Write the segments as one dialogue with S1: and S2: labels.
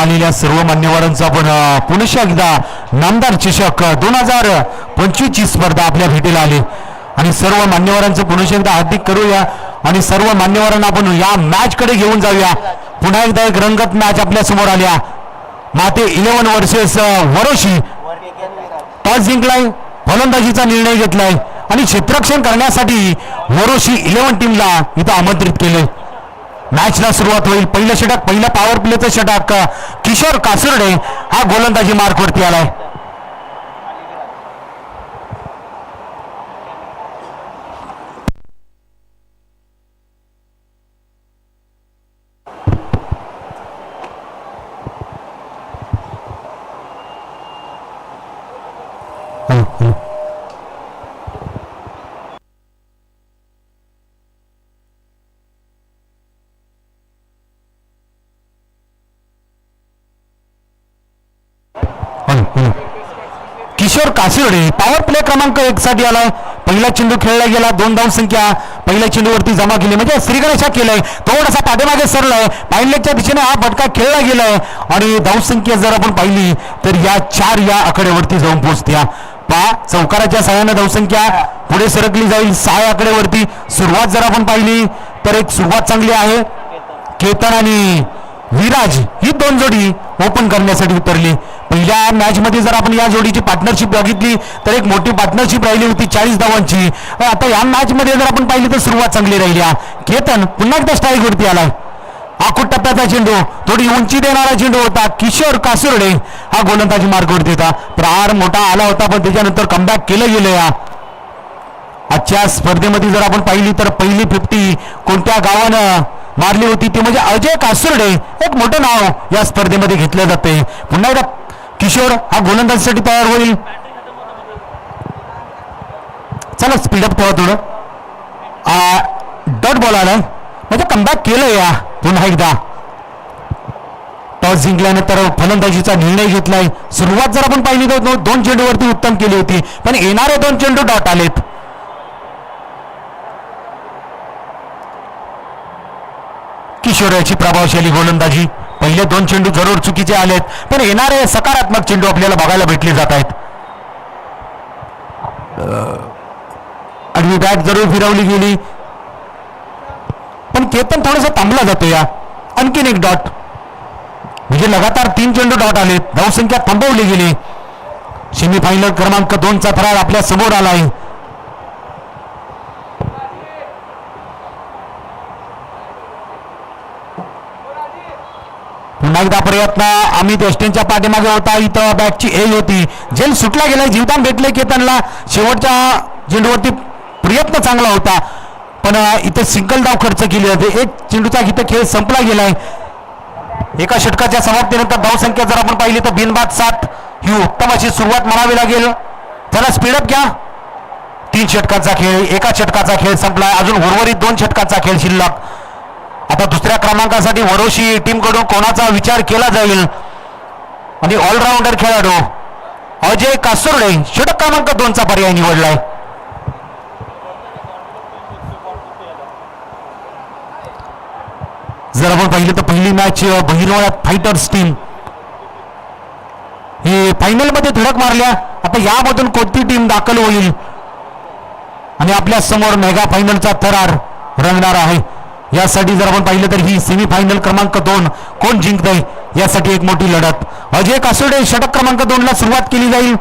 S1: आलेल्या सर्व मान्यवरांचा आपण अ, एकदा नामदार चषक दोन हजार पंचवीसची स्पर्धा आपल्या भेटीला आली. आणि सर्व मान्यवरांचं पुनश्च एकदा हार्दिक करूया. आणि सर्व मान्यवरांना आपण या मॅच कडे घेऊन जाऊया. पुन्हा एकदा एक रंगत मॅच आपल्यासमोर आल्या. Mate eleven versus Varoshi. Toss जिंकलाय. फलंदाजीचा निर्णय घेतलाय. आणि क्षेत्ररक्षण करण्यासाठी वरोशी इलेव्हन टीमला इथं आमंत्रित केले मॅचला सुरुवात होईल. पहिलं षटक पहिलं पॉवर प्लेचं षटक किशोर कासुर्डे हा गोलंदाजी मार्कवरती आलाय. क्रमांक एक साठी आलाय पहिला चेंडू खेळला गेला दोन डाऊन संख्या. पहिल्या चेंडूवरती जमा केली. म्हणजे श्रीगणेशा केलंय. थोडासा पाठीमागे सरलाय. पाहिलेच्या दिशेने हा फटका खेळला गेलाय. आणि धावसंख्या जर आपण पाहिली तर या चार या आकड्यावरती जाऊन पोहोचत्या. पा चौकाराच्या सहाय्यानं धावसंख्या पुढे सरकली जाईल. सहा आकड्यावरती सुरुवात जर आपण पाहिली तर एक सुरुवात चांगली आहे. केतन आणि विराज ही दोन जोडी ओपन करण्यासाठी उतरली. पहिल्या मॅचमध्ये जर आपण या जोडीची पार्टनरशिप बघितली तर एक मोठी पार्टनरशिप राहिली होती चाळीस धावांची. आता या मॅचमध्ये जर आपण पाहिली तर सुरुवात चांगली राहिली केतन पुन्हा एकदा स्ट्राईकवरती आला आखूट टप्प्याचा चेंडू थोडी उंची देणारा चेंडू होता किशोर कासुर्डे. हा गोलंदाजी मार्गवरती होता. प्रहार मोठा आला होता पण त्याच्यानंतर कमबॅक केलं गेलं या. आजच्या स्पर्धेमध्ये जर आपण पाहिली तर पहिली फिफ्टी कोणत्या गावानं मारली होती ती म्हणजे अजय कासुर्डे. एक मोठं नाव या स्पर्धेमध्ये घेतलं जाते पुन्हा एकदा किशोर हा गोलंदाजीसाठी तयार होईल. चला स्पीडअप ठेवा थोडं. डॉट बॉल आलाय. म्हणजे कमबॅक केलं या पुन्हा एकदा. टॉस जिंकल्यानंतर फलंदाजीचा निर्णय घेतलाय. सुरुवात जर आपण पाहिली तर दोन चेंडूवरती उत्तम केली होती. पण येणारे दोन चेंडू डॉट आलेत. किशोराची प्रभावशाली गोलंदाजी. पहिले दोन चेंडू जरूर चुकीचे आलेत पण येणारे सकारात्मक चेंडू आपल्याला बघायला भेटले जात आहेत आडवी बॅट जरूर फिरवली गेली. पण केतन थोडस थांबला जातो या. आणखीन एक डॉट. म्हणजे लगातार तीन चेंडू डॉट आलेत. धावसंख्या थांबवली गेली. सेमीफायनल क्रमांक दोनचा फरार आपल्यासमोर आहे पुन्हा एकदा प्रयत्न. अमित एस्टेनच्या पाठीमागे होता. इथं बॅटची एज होती. जेल सुटला गेला जीवदान भेटले केतनला. शेवटच्या चेंडूवरती प्रयत्न चांगला होता. पण इथे सिंगल डाव खर्च केली जाते एक चेंडूचा इथं खेळ संपला गेलाय. एका षटकाच्या समाप्तीनंतर धावसंख्या जर आपण पाहिली तर बिनबाद सात. ही उत्तम अशी सुरुवात म्हणावी लागेल. त्याला स्पीडअप घ्या. तीन षटकाचा खेळ. एका षटकाचा खेळ संपला अजून उर्वरित दोन षटकाचा खेळ शिल्लक. आता दुसऱ्या क्रमांकासाठी वरोशी टीमकडून कोणाचा विचार केला जाईल? म्हणजे आणि ऑलराऊंडर खेळाडू अजय कासुर्डे षटक क्रमांक दोनचा पर्याय निवडलाय. जर आपण पाहिलं तर पहिली मॅच बहिरवाड्यात फायटर्स टीम ही फायनलमध्ये धडक मारल्या. आता यामधून कोणती टीम दाखल होईल? आणि आपल्यासमोर मेगा फायनलचा थरार रंगणार आहे. यासाठी जर आपण पाहिलं तर ही सेमीफायनल क्रमांक दोन कोण जिंकतंय? यासाठी एक मोठी लढत. अजय कासोडे षटक क्रमांक दोन ला सुरुवात केली जाईल.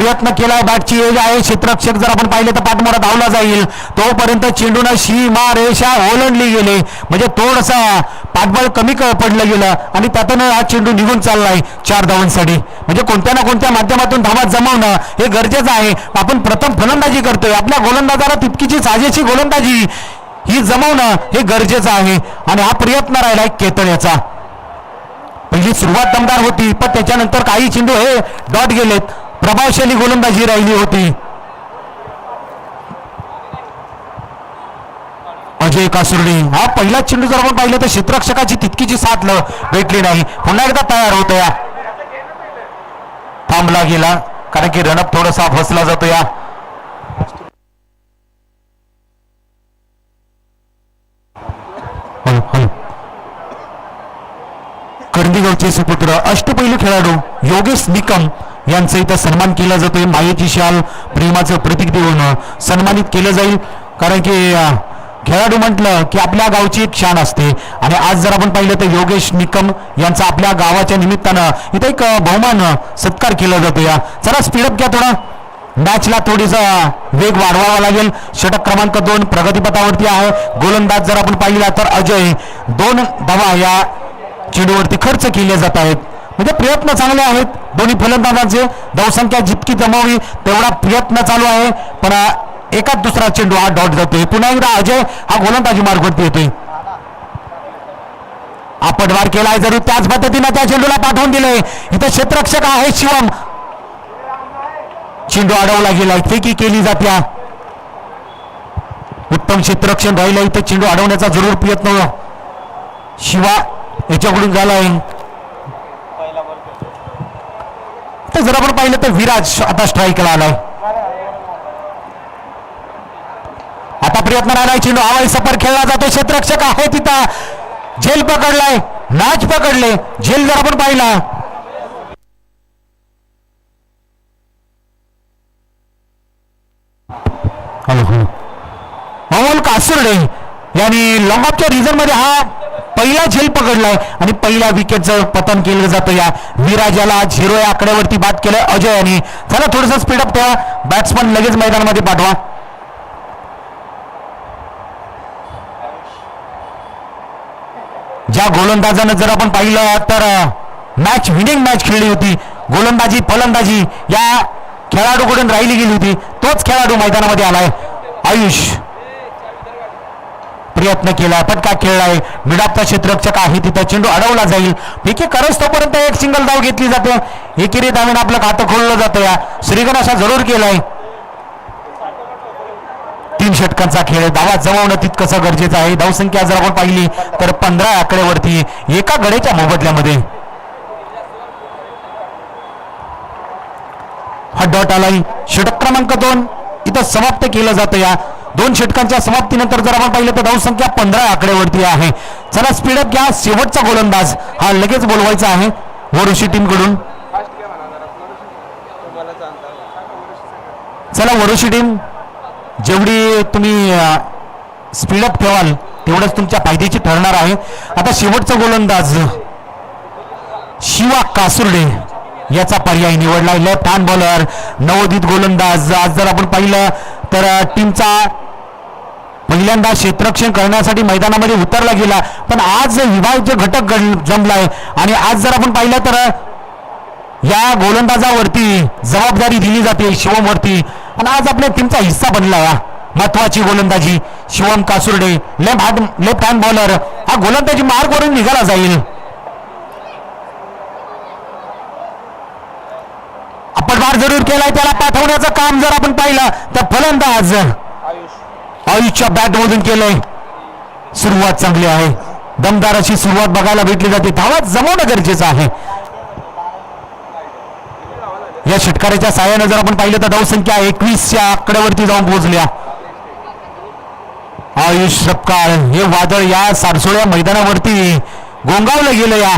S1: प्रयत्न केला. बॅटची एज आहे. क्षेत्रक्षक जर आपण पाहिले तर पाठमोरा धावला जाईल. तोपर्यंत चेंडून सीमा रेषा ओलंडली गेली. म्हणजे थोडसा पाठबळ कमी क- पडलं गेलं आणि त्यातून हा चेंडू निघून चाललाय चार धावांसाठी. म्हणजे कोणत्या ना कोणत्या माध्यमातून धावा जमवणं हे गरजेचं आहे. आपण प्रथम फलंदाजी करतोय. आपल्या गोलंदाजाला तितकीची साजेशी गोलंदाजी ही जमवणं हे गरजेचं आहे. आणि हा प्रयत्न राहिला राहिलाय केतळ्याचा पहिली सुरुवात दमदार होती पण त्याच्यानंतर काही चेंडू हे डॉट गेलेत. प्रभावशाली गोलंदाजी राहिली होती. अजय कासुर्डी हा पहिला चेंडू जर आपण पाहिलं तर क्षेत्ररक्षकाची तितकीची साथ ल- भेटली नाही. पुन्हा एकदा तयार होतो या. थांबला गेला कारण की रणप थोडासा फसला जातो या. हळू सुपुत्र अष्टपैलू खेळाडू योगेश निकम यांचा इथं सन्मान केला जातोय. मायेची शाल प्रेमाचं प्रतीक देऊन सन्मानित केलं जाईल. कारण की खेळाडू म्हटलं की आपल्या गावची एक शान असते. आणि आज जर आपण पाहिलं तर योगेश निकम यांचा आपल्या गावाच्या निमित्तानं इथं एक बहुमान सत्कार केला जातो या जरा स्पीडअप घ्या थोडा. मॅचला थोडीसा वेग वाढवावा लागेल. षटक क्रमांक दोन प्रगतीपथावरती आहे. गोलंदाज जर आपण पाहिला तर अजय दोन धावा या चेंडूवरती खर्च केले जात आहेत. म्हणजे प्रयत्न चांगले आहेत. दोन्ही फलंदाजांचे. धावसंख्या जितकी जमावी तेवढा प्रयत्न चालू आहे. पण एकाच दुसरा चेंडू हा डॉट जातोय. पुन्हा एकदा अजय हा गोलंदाजी मार्गवरती येतोय. आपण वार केलाय जरी त्याच पद्धतीनं त्या चेंडूला पाठवून दिले इथं क्षेत्ररक्षक आहे शिवम. चेंडू अडवला गेलाय. फेकी केली जात्या उत्तम क्षेत्ररक्षण राहिलं इथं चेंडू अडवण्याचा जरूर प्रयत्न. शिवा याच्याकडून झालाय. तर जर आपण पाहिलं तर विराज आता स्ट्राईकला आलाय. आता प्रयत्न राहिलाय चेंडू हवाई सफर खेळला जातो. क्षेत्ररक्षक आहे तिथं झेल पकडलाय. मॅच पकडले झेल जर आपण पाहिला. अमोल कासुर्डे यांनी लॉंग ऑफच्या रिझनमध्ये हा पहिला झेल पकडलाय आणि पहिल्या विकेटचं पतन केलं जातं या विराजाला झिरो या आकड्यावरती बाद केलं अजय यांनी. चला थोडस स्पीडअप ठेवा. बॅट्समन लगेच मैदानामध्ये पाठवा. ज्या गोलंदाजानं जर आपण पाहिलं तर मॅच विनिंग मॅच खेळली होती. गोलंदाजी फलंदाजी या खेळाडूकडून राहिली गेली होती. तोच खेळाडू मैदानामध्ये आलाय. आयुष. प्रयत्न केला. फटका खेळलाय? मिडापचा क्षेत्ररक्षक आहे तिथं चेंडू अडवला जाईल. पैकी करस तोपर्यंत एक सिंगल धाव घेतली जाते. एकेरी धावेनं आपलं खातं खोललं जातं या. श्रीगण असा जरूर केलाय. तीन षटकांचा खेळ धावा जमवणं तितकंसं गरजेचं आहे. धावसंख्या जर आपण पाहिली तर पंधरा आकड्यावरती एका गडेच्या मोबदल्यामध्ये. हा डॉट आलाय. षटक क्रमांक दोन. इथं समाप्त केलं जातं या. दोन षटकांच्या समाप्तीनंतर जर आपण पाहिलं तर धावसंख्या पंधरा आकड्यावरती आहे. चला स्पीडअप घ्या. शेवटचा गोलंदाज. हा लगेच बोलवायचा आहे. वरुषी टीमकडून. चला वरुषी टीम जेवढी तुम्ही स्पीडअप ठेवाल तेवढंच तुमच्या फायद्याची ठरणार आहे. आता शेवटचा गोलंदाज. शिवा कासुर्डे याचा पर्याय निवडला लेफ्ट हँड बॉलर नवोदित गोलंदाज. आज जर आपण पाहिलं तर टीमचा पहिल्यांदा क्षेत्ररक्षण करण्यासाठी मैदानामध्ये उतरला गेला. पण आज विभाज्य घटक गण- जमलाय आणि आज जर आपण पाहिलं तर या गोलंदाजावरती जबाबदारी दिली जाते शिवमवरती. आणि आज आपल्या टीमचा हिस्सा बनला या महत्वाची गोलंदाजी. Shivam Kasurde left hand left hand bowler हा गोलंदाजी मार्गवरून निघाला जाईल. आपण मार जरूर केलाय त्याला पाठवण्याचं काम जर आपण पाहिलं तर फलंदाज आयुषच्या बॅटमधून केलंय. सुरुवात चांगली आहे. दमदार अशी सुरुवात बघायला भेटली जाते. धावा जमवणं गरजेचं आहे. या षटकाराच्या साह्यानं जर आपण पाहिलं तर धावसंख्या एकवीसच्या आकड्यावरती जाऊन पोहोचल्या. आयुष सपकाळ हे वादळ या सारसोळ्या मैदानावरती गोंगावलं गेलं या.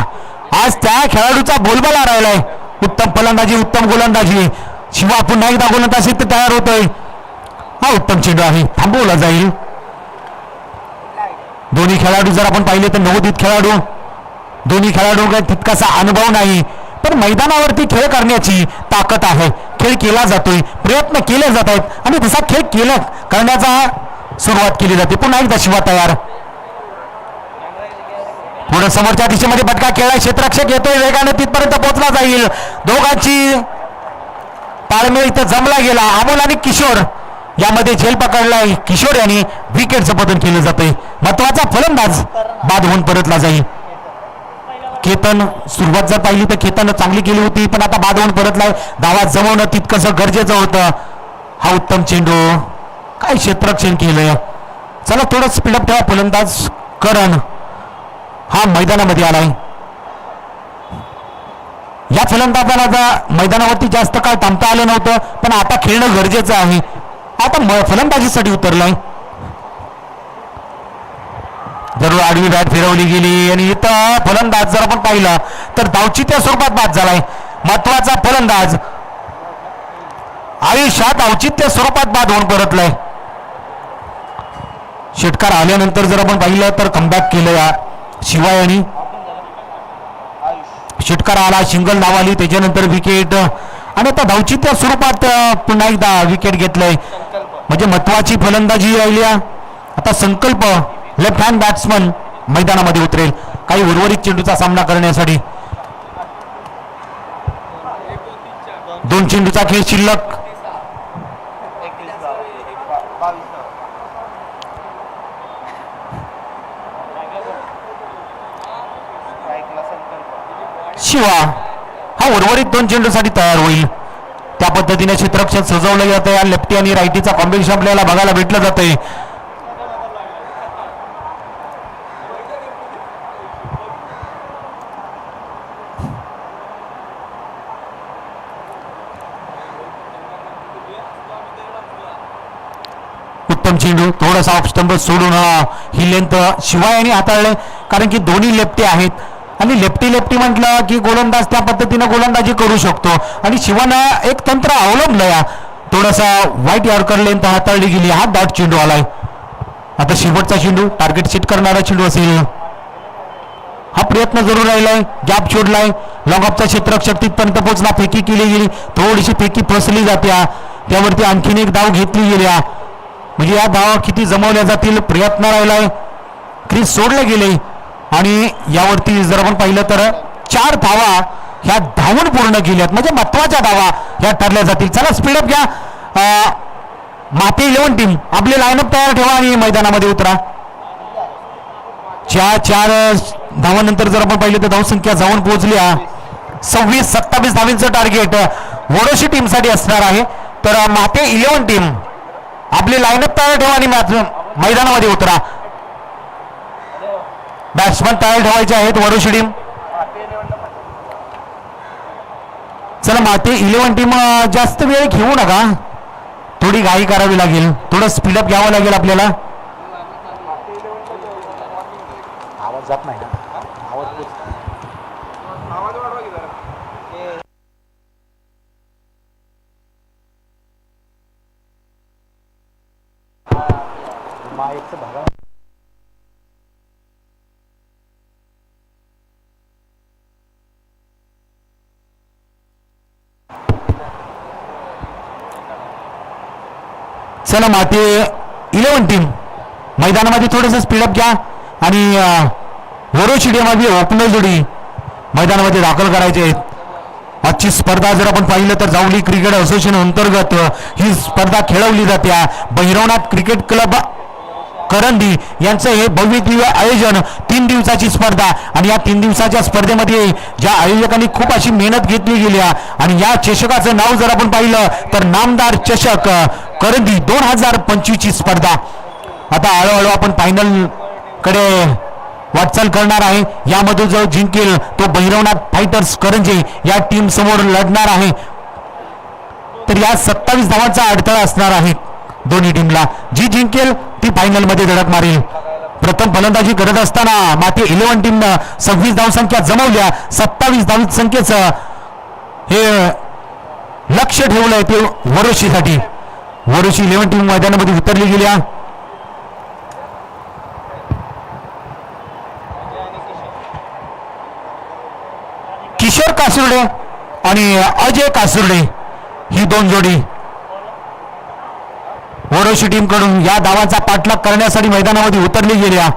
S1: आज त्या खेळाडूचा बोलबाला राहिलाय. उत्तम फलंदाजी उत्तम गोलंदाजी. शिवा पुन्हा एकदा गोलंदाजी तयार होतोय. हा उत्तम चेंडू आहे. थांबवला जाईल. दोन्ही खेळाडू जर आपण पाहिले तर नवोदित खेळाडू. दोन्ही खेळाडू काही तितकासा अनुभव नाही. पण मैदानावरती खेळ करण्याची ताकद आहे. खेळ केला जातोय. प्रयत्न केले जात आहेत. आणि तसा खेळ केला करण्याचा सुरुवात केली जाते. पुन्हा एकदा शिवा तयार. पुढे समोरच्या दिशेमध्ये फटका खेळला क्षेत्ररक्षक येतोय. वेगाने तिथपर्यंत पोहोचला जाईल. दोघांची ताळमेळ इथं जमला गेला. अमोल आणि किशोर. यामध्ये झेल पकडला किशोर यांनी. विकेटचं पतन केलं जातंय. महत्त्वाचा फलंदाज बाद होऊन परतला जाईल. केतन सुरुवात जर पाहिली तर केतन चांगली केली होती पण आता बाद होऊन परतलाय. धावा जमवणं तितकंसं गरजेचं होतं. हा उत्तम चेंडू. काय क्षेत्रक्षण केलं चला थोडं स्पीडअप ठेवा फलंदाज करण. हा मैदानामध्ये आलाय. या फलंदाजाला मैदानावरती जास्त काळ थांबता आलं नव्हतं पण आता खेळणं गरजेचं आहे. आता फलंदाजीसाठी उतरलाय जरूर आडवी बॅट फिरवली गेली आणि इथं फलंदाज जर आपण पाहिलं तर धावचित्या स्वरूपात बाद झालाय. महत्त्वाचा फलंदाज. आयुष्यात औचित्य स्वरूपात बाद होऊन परतलाय. षटकार आल्यानंतर जर आपण पाहिलं तर कमबॅक केलं या शिवाय आणि षटकार आला सिंगल धाव आली त्याच्यानंतर विकेट आणि आता धावचित्या स्वरूपात पुन्हा एकदा विकेट घेतलंय. म्हणजे महत्वाची फलंदाजी राहिली आहे. आता संकल्प लेफ्ट हँड बॅट्समन मैदानामध्ये उतरेल. काही उर्वरित चेंडूचा सामना करण्यासाठी. दोन चेंडूचा खेळ शिल्लक. शिवा. उर्वरित दोन चेंडूसाठी तयार होईल. त्या पद्धतीने क्षेत्ररक्षण सजवलं जातं या लेफ्टी आणि रायटीचा कॉम्बिनेशन आपल्याला बघायला भेटलं जातंय. उत्तम चेंडू थोडासा ऑफ स्टंप सोडून ही लेंथ शिवाय आणि हाताळले कारण की दोन्ही लेफ्टी आहेत. आणि लेफ्टी लेफ्टी म्हटलं की गोलंदाज त्या पद्धतीनं गोलंदाजी करू शकतो. आणि शिवानं एक तंत्र अवलंबलं या. थोडासा वाईट यॉर्कर लेन तर हाताळली गेली. हा डॉट चेंडू आलाय. आता शेवटचा चेंडू टार्गेट सेट करणारा चेंडू असेल. हा प्रयत्न जरूर राहिलाय. गॅप शोधलाय. लॉंग ऑफचा क्षेत्ररक्षक तिथपर्यंत पोहोचला. फेकी केली गेली. थोडीशी फेकी फसली जाते त्यावरती आणखीन एक धाव घेतली गेल्या. म्हणजे या धावा किती जमवल्या जातील प्रयत्न राहिलाय. क्रीज सोडले गेले. आणि यावरती जर आपण पाहिलं तर चार धावा ह्या धावून पूर्ण केल्यात म्हणजे महत्त्वाच्या धावा ह्या ठरल्या जातील. चला स्पीडअप घ्या. माती माते इलेव्हन टीम. आपले लाईनअप तयार ठेवा आणि मैदानामध्ये उतरा. चार चार धावानंतर जर आपण पाहिलं तर धावसंख्या जाऊन पोहोचल्या. सव्वीस सत्तावीस धावींचं टार्गेट वडोशी टीमसाठी असणार आहे. तर माते इलेव्हन टीम आपली लाईनअप तयार ठेवा आणि मैदानामध्ये उतरा. बॅट्समन तयार ठेवायचे आहेत वरुष टीम चला माते इलेव्हन टीम जास्त वेळ घेऊ नका. थोडी घाई करावी लागेल. थोडं स्पीडअप घ्यावं लागेल आपल्याला. आवाज जात नाही चला माते इलेव्हन टीम मैदानामध्ये थोडंसं स्पीडअप घ्या आणि वरो स्टेडियममध्ये ओपनर जोडी मैदानामध्ये दाखल करायचे आहेत. आजची स्पर्धा जर आपण पाहिलं तर जावली क्रिकेट असोसिएशन अंतर्गत ही स्पर्धा खेळवली जाते. बहिरवनाथ क्रिकेट क्लब करंदी यांचं हे भव्य दिव्य आयोजन तीन दिवसाची स्पर्धा आणि या तीन दिवसाच्या स्पर्धेमध्ये ज्या आयोजकांनी खूप अशी मेहनत घेतली गेली आहे. आणि या चषकाचं नाव जर आपण पाहिलं तर नामदार चषक अ, करंदी दोन हजार पंचवीसची स्पर्धा. आता हळूहळू आपण फायनलकडे वाटचाल करणार आहे. यामध्ये जो जिंकेल तो भैरवनाथ फायटर्स करंजे या टीम समोर लढणार आहे. तर या सत्तावीस धावांचा अडथळा असणार आहे दोन्ही टीमला जी जिंकेल ती फायनलमध्ये धडक मारेल. प्रथम फलंदाजी करत असताना माथे इलेव्हन टीमनं सव्वीस धावसंख्या जमवल्या. सत्तावीस धाव संख्येचं हे लक्ष ठेवलंय ते वरोशीसाठी. वरोशी इलेव्हन टीम मैदानामध्ये उतरली गेल्या किशोर कासुर्डे आणि अजय कासुर्डे ही दोन जोडी वरोशी टीमकडून या धावांचा पाठलाग करण्यासाठी मैदानामध्ये उतरली गेल्या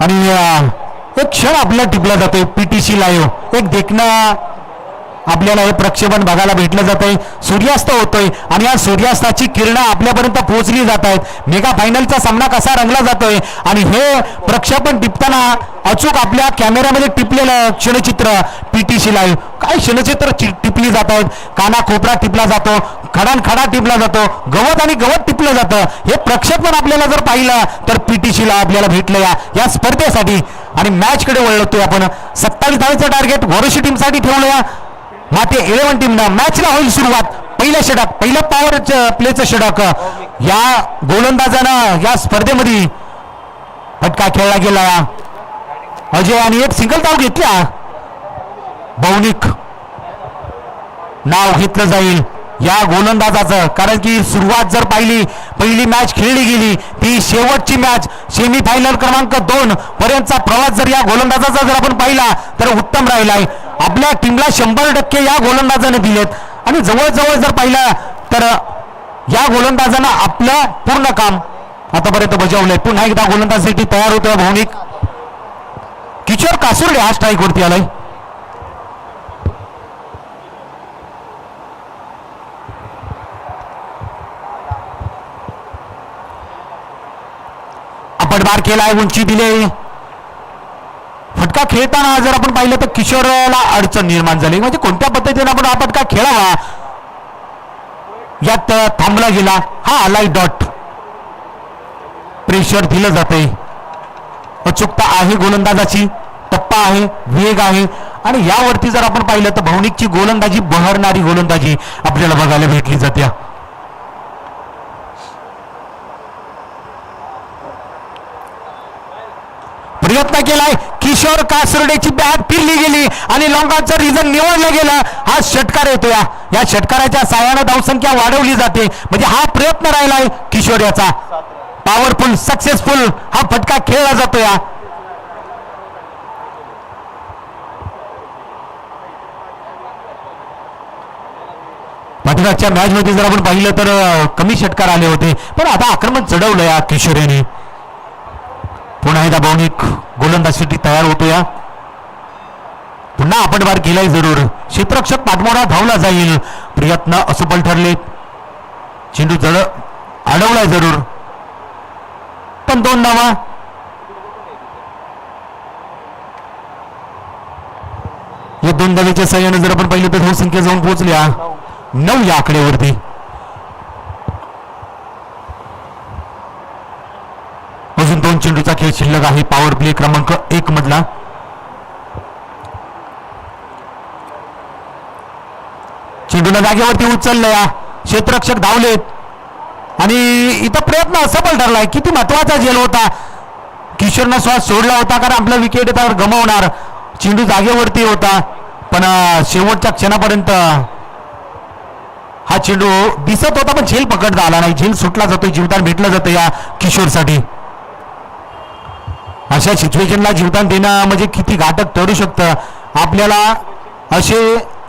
S1: आणि एक क्षण आपल्याला टिपला जातोय पीटीसी लाईव्ह एक देखणं आपल्याला हे प्रक्षेपण बघायला भेटलं जात आहे सूर्यास्त होतोय आणि या सूर्यास्ताची किरणं आपल्यापर्यंत पोहोचली जात आहेत. मेगा फायनलचा सामना कसा रंगला जातोय? आणि हे प्रक्षेपण टिपताना अचूक आपल्या कॅमेऱ्यामध्ये टिपलेलं क्षणचित्र पीटीसी लाईव्ह काय क्षणचित्र चि- टिपली जात आहेत. काना खोपरा टिपला जातो खडान खडा टिपला जातो गवत आणि गवत टिपलं जातं. हे प्रक्षेपण आपल्याला जर पाहिलं तर पीटीसी ला आपल्याला भेटलं या या स्पर्धेसाठी. आणि मॅच कडे वळतोय आपण. सत्तावीस धावेचं टार्गेट वरोशी टीमसाठी ठेवलं या. माते इलेव्हन टीमनं मॅचला होईल सुरुवात. पहिलं षटक पहिलं पॉवर प्लेचं षटक या गोलंदाजानं या स्पर्धेमध्ये फटका खेळला गेला. अजय आणि एक सिंगल धाव घेतल्या भौनिक नाव घेतलं जाईल या गोलंदाजाचं. कारण की सुरुवात जर पाहिली पहिली मॅच खेळली गेली ती शेवटची मॅच सेमी फायनल क्रमांक दोन पर्यंतचा प्रवास जर या गोलंदाजाचा जर आपण पाहिला तर उत्तम राहिलाय. आपल्या टीमला शंभर टक्के या गोलंदाजाने दिलेत. आणि जवळजवळ जर पाहिलं तर या गोलंदाजानं आपलं पूर्ण काम आतापर्यंत बजावलंय. पुन्हा एकदा गोलंदाजासाठी तयार होतोय भावनिक. किशोर कासुर्डे हा स्ट्राईक वरती आलाय. आपण बार केलाय उंची दिले. फटका खेळताना जर आपण पाहिलं तर किशोरला अडचण निर्माण झाली. म्हणजे कोणत्या पद्धतीने आपण हा फटका खेळावा? यात थांबला गेला. हा आलाय डॉट. प्रेशर दिलं जाते अचूकता आहे गोलंदाजाची. टप्पा आहे वेग आहे. आणि यावरती जर आपण पाहिलं तर भावनिकची गोलंदाजी बहरणारी गोलंदाजी आपल्याला बघायला भेटली जाते. प्रयत्न केलाय. किशोर कासर्डेची बॅट फिरली गेली आणि लॉंगाचं रिझन निवडलं गेलं. हा षटकार येतो या या षटकाराच्या साह्यानं धावसंख्या वाढवली जाते. म्हणजे हा प्रयत्न राहिलाय किशोर याचा. पॉवरफुल सक्सेसफुल हा फटका खेळला जातो या पाठीमागच्या मॅच मध्ये जर आपण पाहिलं तर कमी षटकार आले होते. पण आता आक्रमण चढवलं या किशोर यांनी. पुन्हा एकदा भावनिक गोलंदाजीसाठी तयार होतोया. पुन्हा आपण बार केलाय जरूर. क्षेत्रक्षक पाठमोरा धावला जाईल. प्रयत्न असफल ठरले चेंडू जड अडवलाय जरूर. पण दोन धावा. या दोन धावेच्या सहाय्याने जर आपण पाहिलं तर हो धावसंख्या जाऊन पोहोचल्या. नऊ या आकड्यावरती अजून दोन चेंडूचा खेळ शिल्लक आहे. पॉवर प्ले क्रमांक एक मधला. चेंडूला जागेवरती उचललंय. क्षेत्ररक्षक धावलेत. आणि इथं प्रयत्न असफल ठरलाय. किती महत्त्वाचा झेल होता. किशोरनं श्वास सोडला होता कारण आपला विकेट त्यावर गमावणार. चेंडू जागेवरती होता. पण शेवटच्या क्षणापर्यंत हा चेंडू दिसत होता पण झेल पकडता आला नाही. झेल सुटला जातोय. जीवदान भेटला जातं या किशोरसाठी. अशा सिच्युएशनला जीवदान देणं म्हणजे किती घातक ठरू शकतं? आपल्याला असे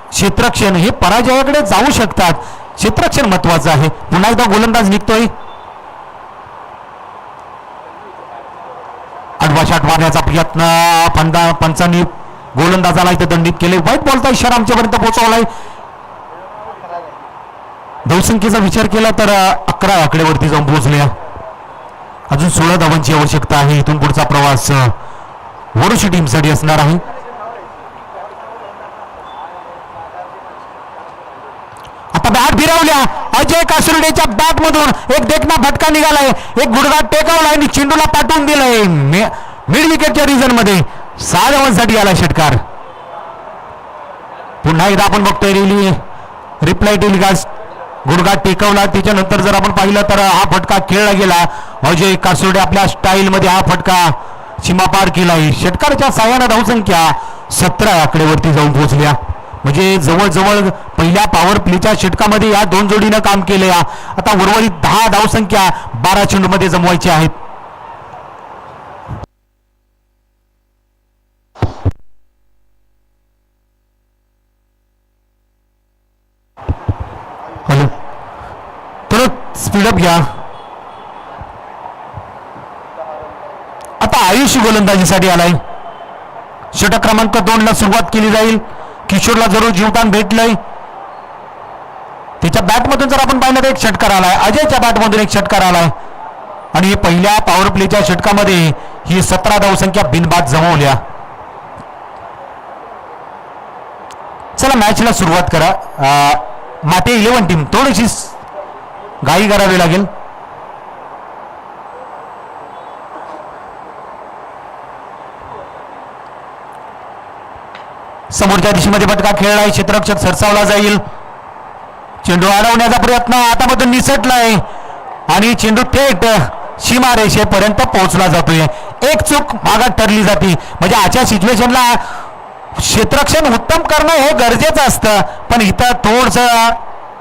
S1: क्षेत्रक्षण हे पराजयाकडे जाऊ शकतात. क्षेत्रक्षण महत्वाचं आहे. पुन्हा एकदा गोलंदाज निघतोय. आडवा शाट मारण्याचा प्रयत्न. पंधा पंचांनी गोलंदाजाला इथे दंडित केले. वाईट बॉलचा इशारा आमच्यापर्यंत पोहोचवलाय. धावसंख्येचा विचार केला तर अकरा आकडेवरती जाऊन पोहोचल्या अजून सोळा धावांची आवश्यकता आहे. इथून पुढचा प्रवास वरुषी वरुशी टीमसाठी असणार आहे. आता बॅट फिरवल्या. अजय कासुर्डेच्या बॅट मधून एक देखना फटका निघालाय. एक गुडघा टेकवलाय आणि चेंडूला पाठवून दिलाय. मिड विकेटच्या रिझनमध्ये सहा धावांसाठी आला षटकार. पुन्हा एकदा आपण बघतोय रेली रिप्लाय टेलिकास्ट गुडघा टेकवला त्याच्यानंतर जर आपण पाहिलं तर हा फटका खेळला गेला. अजय कासुर्डे आपल्या स्टाईलमध्ये हा फटका सीमापार पार आहे. षटकाराच्या सहाय्यानं धावसंख्या सतरा आकडेवरती जाऊन पोहोचल्या. म्हणजे जवळजवळ पहिल्या पॉवर प्लेच्या षटकामध्ये या दोन जोडीनं काम केलं या आता उर्वरित दहा धावसंख्या बारा चेंडूमध्ये जमवायची आहेत. स्पीडअप घ्या आता आयुष गोलंदाजीसाठी आलाय. षटक क्रमांक दोन ला सुरुवात केली जाईल. किशोरला जरूर जीवदान भेटलंय. त्याच्या बॅटमधून जर आपण पाहिलं तर एक षटकार आलाय. अजयच्या बॅटमधून एक षटकार आलाय. आणि हे पहिल्या पॉवर प्लेच्या षटकामध्ये ही सतरा धावसंख्या बिनबाद जमवल्या. चला मॅचला सुरुवात करा. माटे इलेव्हन टीम थोडीशी घाई करावी लागेल समोरच्या दिशेमध्ये फटका खेळलाय क्षेत्ररक्षक सरसावला जाईल चेंडू अडवण्याचा प्रयत्न आतामधून निसटलाय आणि चेंडू थेट सीमारेषेपर्यंत पोहोचला जातोय एक चूक मागात ठरली जाते म्हणजे अशा सिच्युएशनला क्षेत्ररक्षण उत्तम करणं हे गरजेचं असतं पण इथं थोडस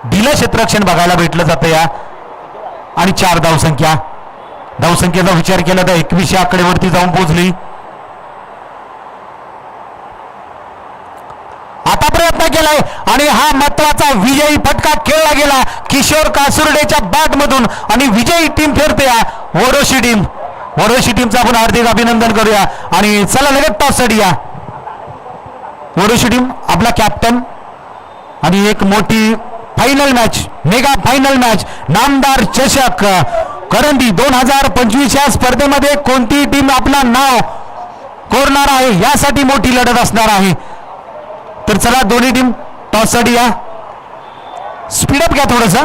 S1: दिलं क्षेत्ररक्षण बघायला भेटलं जातं या. आणि चार धावसंख्या. धावसंख्येचा विचार केला तर एकवीसशे आकडेवरती जाऊन पोहोचली. आता प्रयत्न केलाय. आणि हा महत्त्वाचा विजयी फटका खेळला गेला. किशोर कासुर्डेच्या बॅट मधून आणि विजयी टीम फिरते या वडोशी टीम वडोशी टीमचं आपण हार्दिक अभिनंदन करूया. आणि चला लगेच टॉससाठी या. वडोशी टीम आपला कॅप्टन आणि एक मोठी final match mega final match नामदार चषक. करंदी दोन हजार पंचवीस या स्पर्धेमध्ये कोणती टीम आपला नाव कोरणार आहे? यासाठी मोठी लढत असणार आहे. तर चला दोन्ही टीम टॉससाठी या. स्पीडअप घ्या थोडंसं.